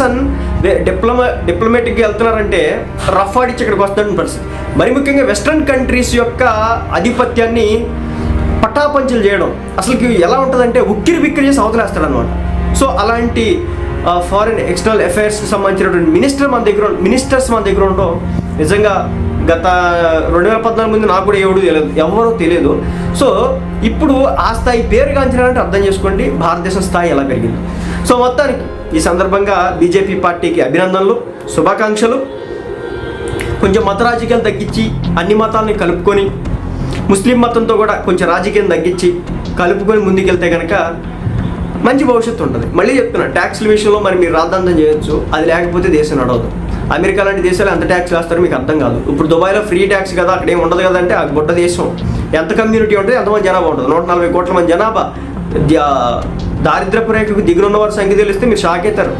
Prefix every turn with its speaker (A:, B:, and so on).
A: Person diploma డిప్లొమాటిక్గా వెళ్తున్నారంటే rough ఆడిచ్చి ఇక్కడికి వస్తాడని పరిస్థితి. మరి ముఖ్యంగా వెస్ట్రన్ కంట్రీస్ యొక్క ఆధిపత్యాన్ని పటాపంచలు చేయడం అసలుకి ఎలా ఉంటుందంటే ఉక్కిరి బిక్కిరి చేసి అవతలేస్తాడు అనమాట సో అలాంటి ఫారిన్ ఎక్స్టర్నల్ అఫైర్స్కి సంబంధించినటువంటి మినిస్టర్ మన దగ్గర మినిస్టర్స్ మన దగ్గర ఉండడం నిజంగా గత రెండు వేల పద్నాలుగు ముందు నాకు కూడా ఎవడు తెలియదు ఎవరో తెలియదు. సో ఇప్పుడు ఆ స్థాయి పేరుగాంచిన అంటే అర్థం చేసుకోండి భారతదేశం స్థాయి ఎలా పెరిగింది. సో మొత్తానికి ఈ సందర్భంగా బీజేపీ పార్టీకి అభినందనలు శుభాకాంక్షలు. కొంచెం మత రాజకీయాలు తగ్గించి అన్ని మతాలని కలుపుకొని ముస్లిం మతంతో కూడా కొంచెం రాజకీయం తగ్గించి కలుపుకొని ముందుకెళ్తే కనుక మంచి భవిష్యత్తు ఉంటుంది. మళ్ళీ చెప్తున్నా ట్యాక్స్ల విషయంలో మరి మీరు రాద్ధాంతం చేయొచ్చు. అది లేకపోతే దేశం నడవదు. అమెరికా లాంటి దేశాలు ఎంత ట్యాక్స్ వేస్తారో మీకు అర్థం కాదు. ఇప్పుడు దుబాయ్లో ఫ్రీ ట్యాక్స్ కదా అక్కడ ఏం ఉండదు కదంటే ఆ గుడ్డ దేశం. ఎంత కమ్యూనిటీ ఉంటుంది ఎంతమంది జనాభా ఉంటుంది. నూట నలభై కోట్ల మంది జనాభా. దారిద్రపు దారిద్ర్యపు రేఖకు దిగునున్న వారి సంఖ్య తెలిస్తే మీరు షాక్ అవుతారు.